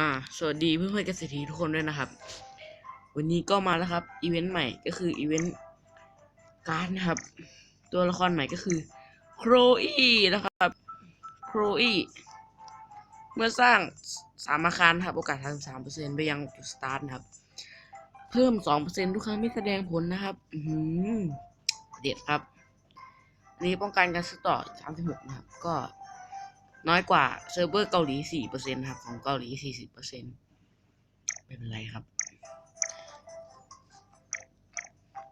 อ่า สวัสดีเพื่อนๆเกษตรทีทุกคนด้วยนะครับ วันนี้ก็มาแล้วครับ อีเวนต์ใหม่ก็คืออีเวนต์การ์ดนะครับ ตัวละครใหม่ก็คือโครอีนะครับโครอีเมื่อสร้างสามอาคารครับ โอกาสทางสามเปอร์เซ็นไปยังจุดสตาร์ทนะครับ เพิ่มสองเปอร์เซ็นทุกครั้งไม่แสดงผลนะครับ อือหือเด็ดครับ อันนี้ป้องกันการซื้อต่อสามสิบหกนะครับ ก็ น้อยกว่าเซิร์ฟเวอร์เกาหลีสี่เปอร์เซ็นครับ ของเกาหลีสี่สิบเปอร์เซ็นไม่เป็นไรครับ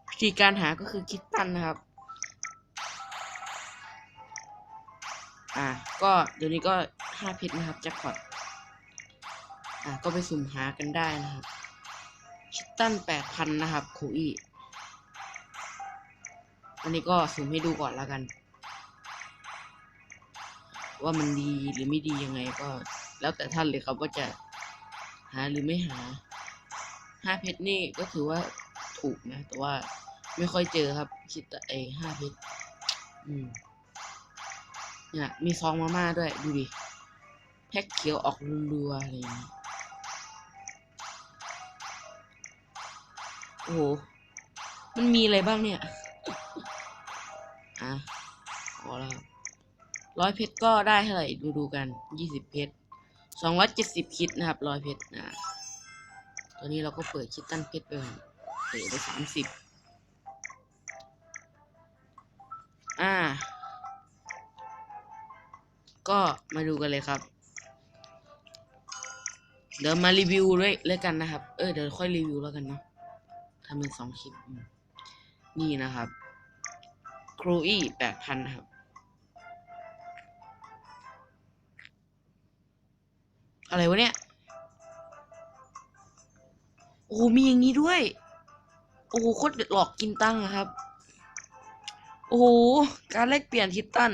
วิธีการหาก็คือคิดตันนะครับ อ่า ก็เดี๋ยวนี้ก็ห้าเพชรนะครับแจ็คพอตอ่าก็ไปสุ่มหากันได้นะครับ คิดตันแปดพันนะครับคอีอันนี้ก็สุ่มให้ดูก่อนแล้วกัน ว่ามันดีหรือไม่ดียังไงก็ แล้วแต่ท่านเลยครับว่าจะหาหรือไม่หาห้าเพชรนี่ก็ถือว่าถูกนะ แต่ว่าไม่ค่อยเจอครับ คิดแต่ไอห้าเพชรอืมเนี่ยมีซองมาม่าด้วยดูดิแพ็คเขียวออกรัวๆอะไรอย่างนี้โอ้โห มันมีอะไรบ้างเนี่ย อะขอแล้ว ร้อยเพชรก็ได้เท่าไหร่ดูดูกันยี่สิบเพชรสองร้อยเจ็ดสิบคิดนะครับร้อยเพชรนะตอนนี้เราก็เปิดคิดตั้นเพชรไปเปิดไปสามสิบอ่า ก็มาดูกันเลยครับ เดี๋ยวมารีวิวด้วยเลยกันนะครับ เออเดี๋ยวค่อยรีวิวแล้วกันเนาะทำเป็นสองคลิป นี่นะครับครูอี้แปดพันครับ อะไรวะเนี่ย โอ้โหมีอย่างนี้ด้วย โอ้โหโคตรหลอกกินตังค์อะครับ โอ้โห การแลกเปลี่ยนทิตตัน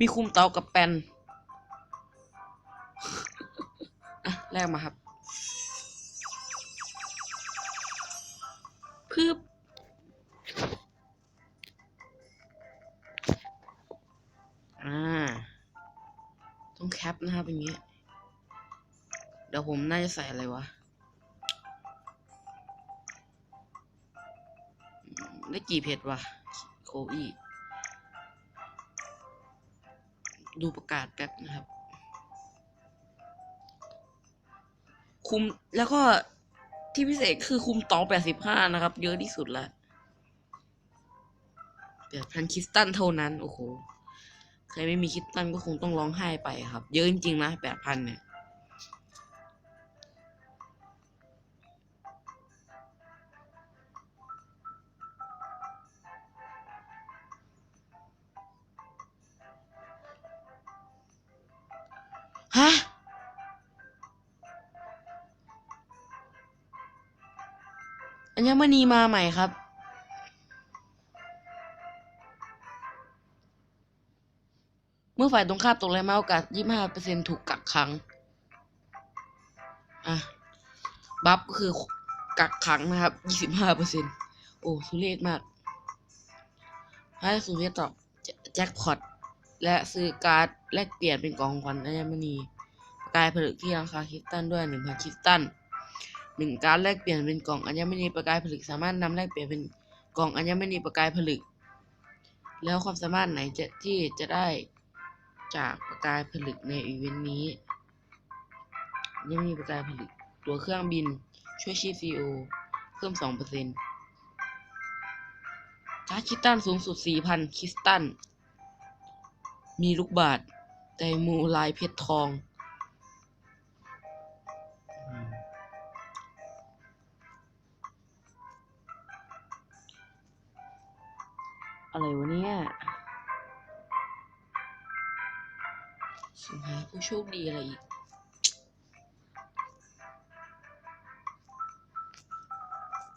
มีคุมเตากับแปนอะแลกมาครับพืบอ่า ต้องแคปนะครับอย่างเงี้ย เดี๋ยวผมน่าจะใส่อะไรวะ ได้กี่เพจวะ โคอีดูประกาศแป๊บนะครับ คุมแล้วก็ที่พิเศษคือคุมตองแปดสิบห้านะครับ เยอะที่สุดละแปดพันคิสตันเท่านั้น โอ้โห ใครไม่มีคิสตันก็คงต้องร้องไห้ไปครับ เยอะจริงๆนะแปดพันเนี่ย ฮะอัญมณีมาใหม่ครับ เมื่อฝ่ายตรงข้ามตกแรงมาโอกาส 25%ถูกกักขัง อะ บัฟก็คือกักขังนะครับ 25%โอ้ทุเรศมาก ให้สุเรศตอบแจ็คพอต และซื้อการ์ดแลกเปลี่ยนเป็นกล่องขวัญอัญมณีประกายผลึกที่ราคาคริสตันด้วย1,000คริสตันหนึ่งการดแลกเปลี่ยนเป็นกล่องอัญมณีประกายผลึกสามารถนำแลกเปลี่ยนเป็นกล่องอัญมณีประกายผลึก แล้วความสามารถไหนจะที่จะได้จากประกายผลึกในอีเวนต์นี้อัญมณีประกายผลึกตัวเครื่องบินช่วยชีพซีโอเพิ่ม2%การ์ดคิสตันสูงสุด 4,000 คิสตัน มีลูกบาศก์ไดมูลายเพชรทอง อะไรวะเนี่ยสุดท้าผู้โชคดีอะไรอีก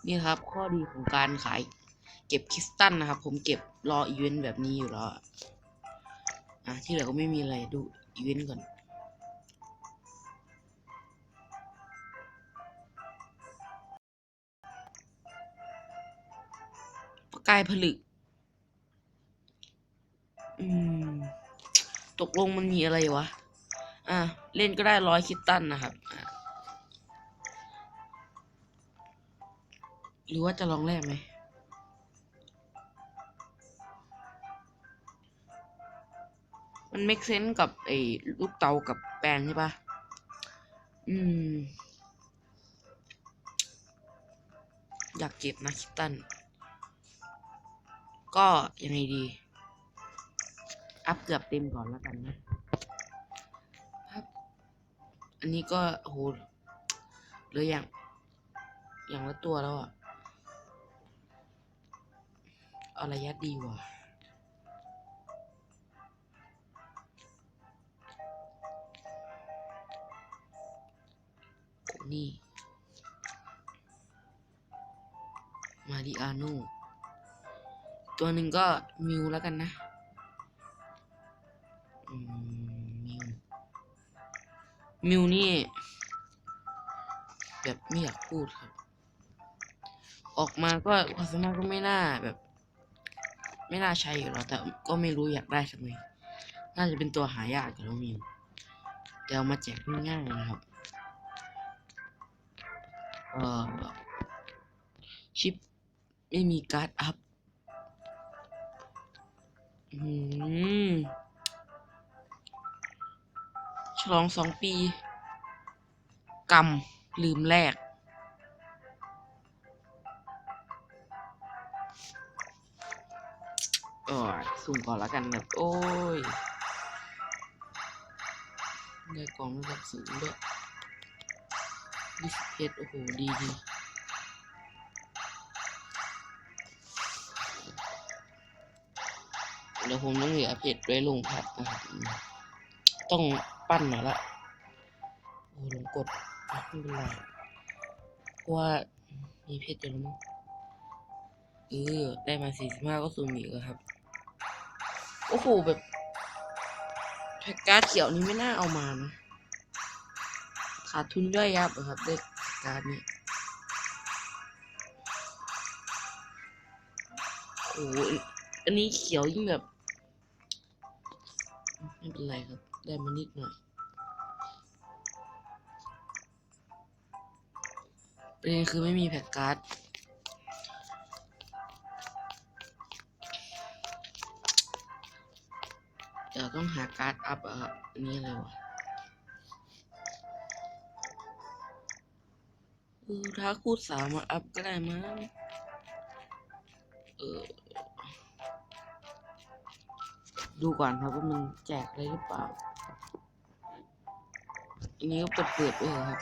นี่ครับ ข้อดีของการขายเก็บคริสตัลนะครับ ผมเก็บรออีเวนต์แบบนี้อยู่แล้ว อะที่เหลือก็ไม่มีอะไรดูอีเวนต์ก่อน ประกายผลึก อืม ตกลงมันมีอะไรวะ อะ เล่นก็ได้ร้อยคิตตันนะครับ หรือว่าจะลองแลกไหม มัน make sense กับไอ้ลูกเตากับแปลงใช่ปะอืม อยากเก็บนะคิตตัน ก็ยังไงดี อัพเกือบเต็มก่อนแล้วกันนะครับ อันนี้ก็โหเหลืออย่าง อย่างละตัวแล้วอะเอารยะดีกว่า นี่ มาดิอาโนตัวหนึ่งก็มิวแล้วกันนะมิว มิวนี่ แบบไม่อยากพูดครับ ออกมาก็ความสามารถก็ไม่น่าแบบ ไม่น่าใช้อยู่แล้วแต่ก็ไม่รู้อยากได้ทำไมน่าจะเป็นตัวหายากอยู่แล้วมิวแต่เอามาแจกง่ายๆนะครับ เอ่อชิปไม่มีการ์ดอัพอืมฉลองสองปี กรรมลืมแรกโอ้ยสุ่มก่อนล้วกันแบบโอ้ย ได้กล่องระดับสูงด้วย ยี่สิบเพชรโอ้โห ดีดีเดี๋ยวผมต้องเหลือเพชรไว้ลงแพทนะครับต้องปั้นหน่อยละ โอ้ลงกดไม่เป็นไรเพราะว่ามีเพชรอยู่แล้วมั้งเออ ได้มาสี่สิบห้าก็ซูมอีกแล้วครับ โอ้โห แบบแพ็กการ์ดเขียวนี้ไม่น่าเอามานะ ขาดทุนย่อยยับครับได้การ์ดนี้โอ้โหอันนี้เขียวยิ่งแบบ ไม่เป็นไรครับ ได้มานิดหน่อยประเด็นคือไม่มีแพ็กการ์ดเดี๋ยวต้องหาการ์ดอัพอะครับอันนี้อะไรวะ เออถ้าคูดสามมาอัพก็ได้มั้งเออ ดูก่อนครับว่ามันแจกอะไรหรือเปล่า อันนี้ก็เปิดเปิดไปเถอะครับ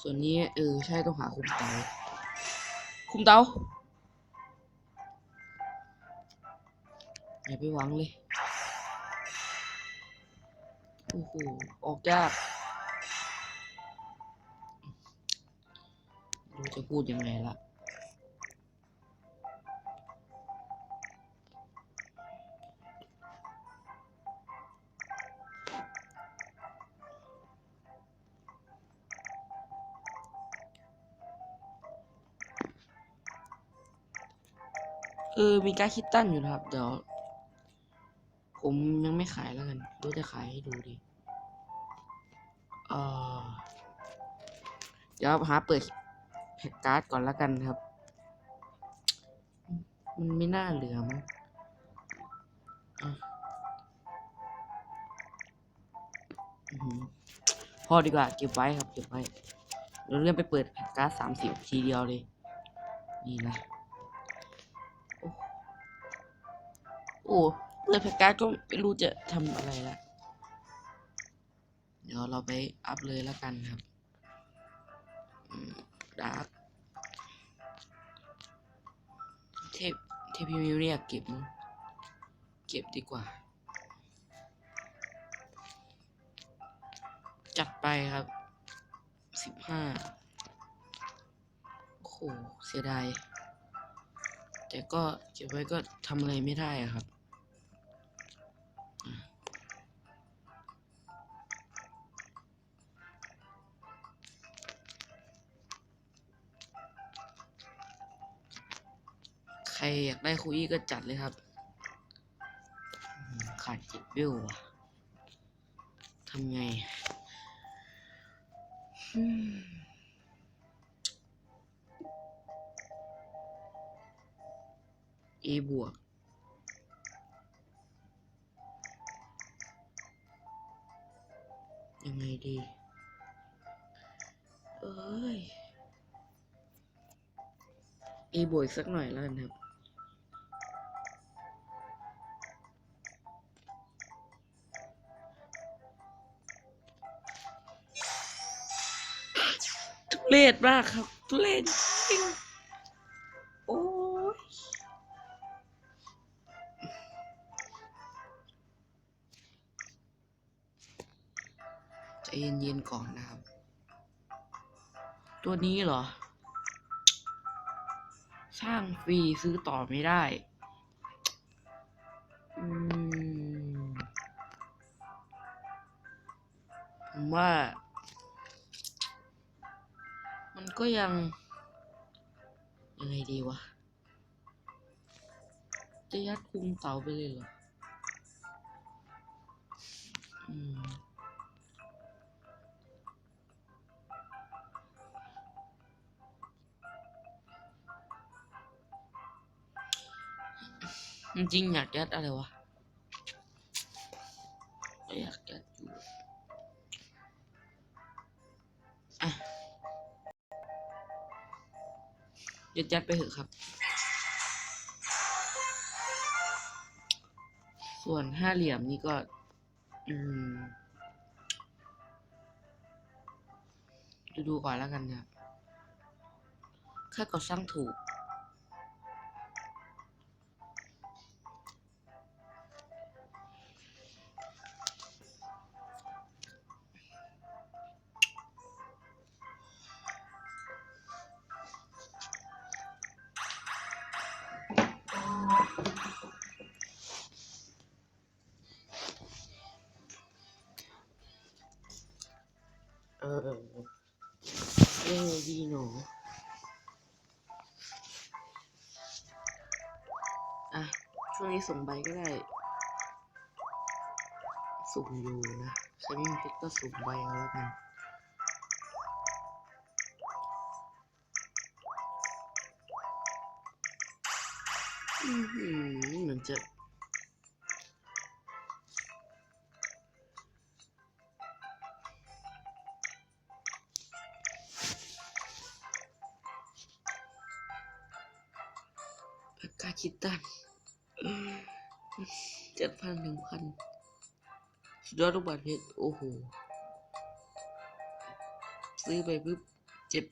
ส่วนนี้เออใช่ต้องหาคุมเตา คุมเตาอย่าไปหวังเลย โอ้โห ออกยาก จะพูดยังไงล่ะเออ มีการคิดตั้นอยู่นะครับ เดี๋ยว ผมยังไม่ขายแล้วกันดูจะขายให้ดูดีเออเดี๋ยวหาเปิด พ็กการ์ดก่อนแล้วกันครับ มันไม่น่าเหลือมั้งอะอื้อหือพอดีกว่าเก็บไว้ครับเก็บไว้เดี๋ยวเลื่อนไปเปิดแพ็กการ์ดสามสิบทีเดียวเลย นี่นะ โอ้เปิดแพ็กการ์ดก็ไม่รู้จะทำอะไรละเดี๋ยวเราไปอัพเลยแล้วกันครับดาร์ก เทพเทพีมิวเรียกเก็บ เก็บดีกว่า จัดไปครับสิบห้าโอ้โห เสียดาย แต่ก็เก็บไว้ก็ทำอะไรไม่ได้ครับ รอยากได้คุยก็จัดเลยครับ ขาดจ็ดวิวว่ะำไงอืมเอบวกยังไงดี เอ้ยเอบวกอีสักหน่อยแล้วกันครับ เรศมากครับทุเรศจริงโอ้ยใจเย็นๆก่อนนะครับ ตัวนี้เหรอ สร้างฟรีซื้อต่อไม่ได้อืมผมว่ามัน ก็ยัง ยังไงดีวะ จะยัดคุมเต๋าไปเลยเหรอ อืมจริงอยากยัดอะไรวะก็อยากยัดอยู่ ยัดยัดไปเถอะครับ ส่วนห้าเหลี่ยมนี่ก็ อืมดูดูก่อนแล้วกันนะครับค่าก่อสร้างถูก เออเออเออเออดีหนูอะ ช่วงนี้ส่งใบก็ได้สุ่มอยู่นะใครไม่มีเพชรก็สุ่มใบเอาแล้วกัน มือนจะปากกาคิดตันเจ็ดพันหนึ่งพันสุดยอดลูกบาทเพชรโอ้โห ซื้อไปปุ๊บเจ็ด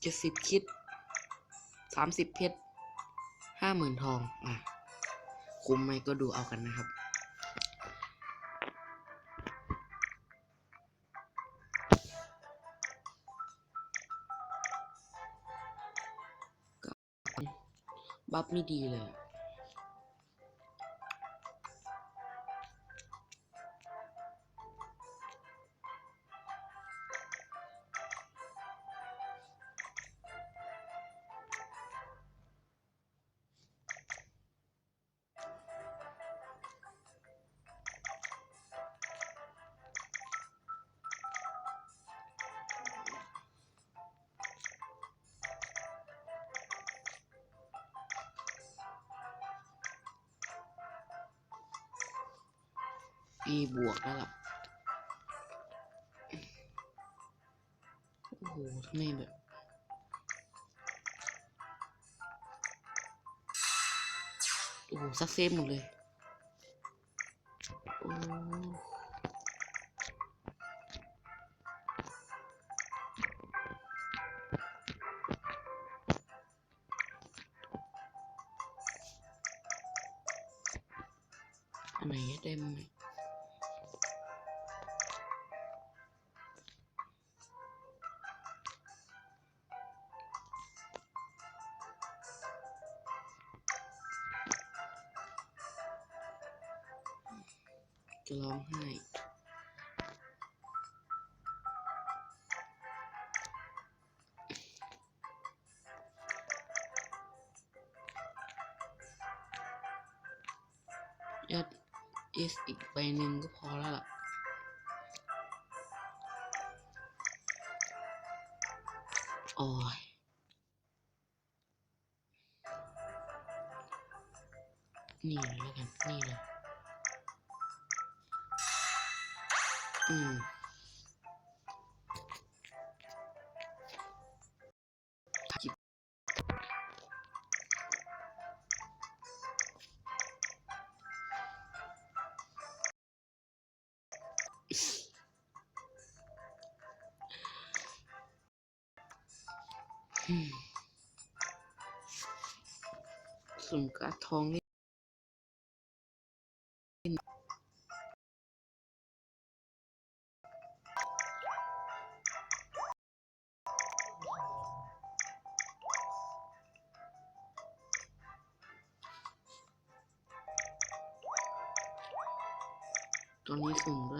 เจ็ดสิบคิดสามสิบเพชร ห้าหมื่นทองอะคุ้มไหมก็ดูเอากันนะครับบัฟไม่ดีเลย ปีบวกแล้วล่ะ โอ้โหทำไมแบบโอ้โหซักเซฟหมดเลย โอ้ จะร้องไห้ยัด is อีกไปหนึ่งก็พอแล้วล่ะโอ้ยนี่เลยกัน นี่เลย อืมสุ่มกร์ดทองนี่ ตอนนี้สุ่มได้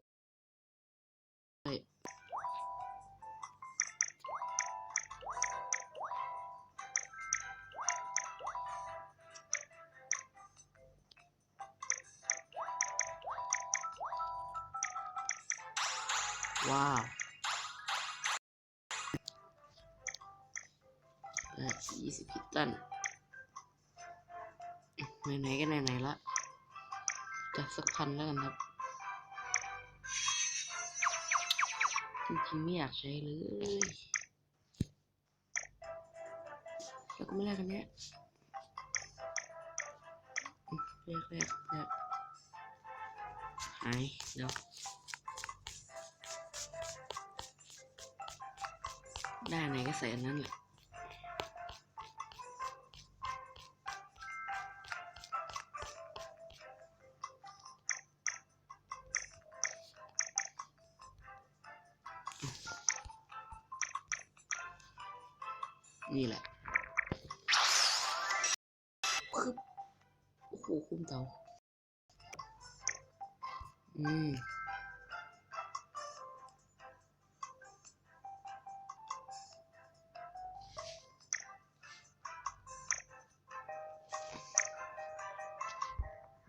ว้าวและยี่สิบพิตตันไหนๆก็ไหนๆละจัดสักพันแล้วกันครับ จริงๆไม่อยากใช้เลยแล้วก็ไม่แลกกันเนี้ยอืมแลกแลกแลกหายเดี๋ยวได้ไหนก็ใส่อันนั้นแหละ นี่แหละคือโอ้โหคุ้มเตาอืม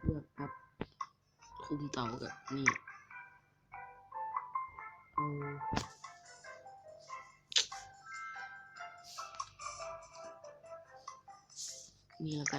เลือกครับคุมเตากับนี่เอา นี่แ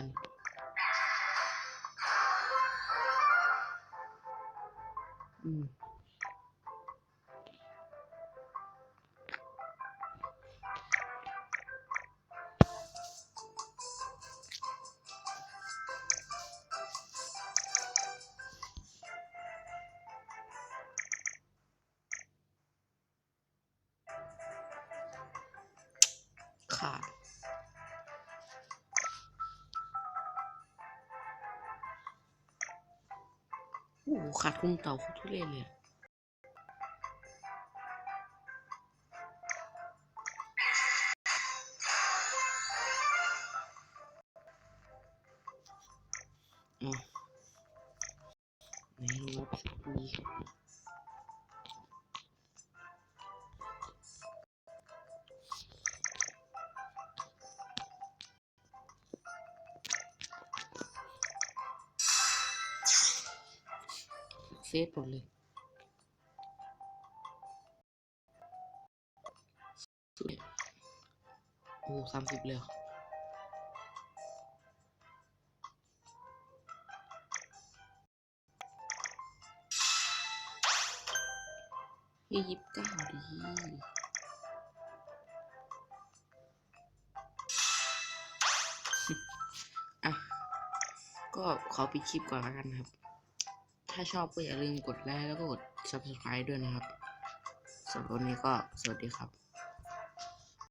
โอ้โหขาดคุมเต่าโคตรทุเรศเลย เซฟหมดเลยสวยโอ้สามสิบเลยเหยี่สิบเก้าดีอะ ก็ขอปิดคลิปก่อนแล้วกันครับ ถ้าชอบก็อย่าลืมกดไลค์แล้วก็กด subscribe ด้วยนะครับสำหรับวันนี้ก็สวัสดีครับ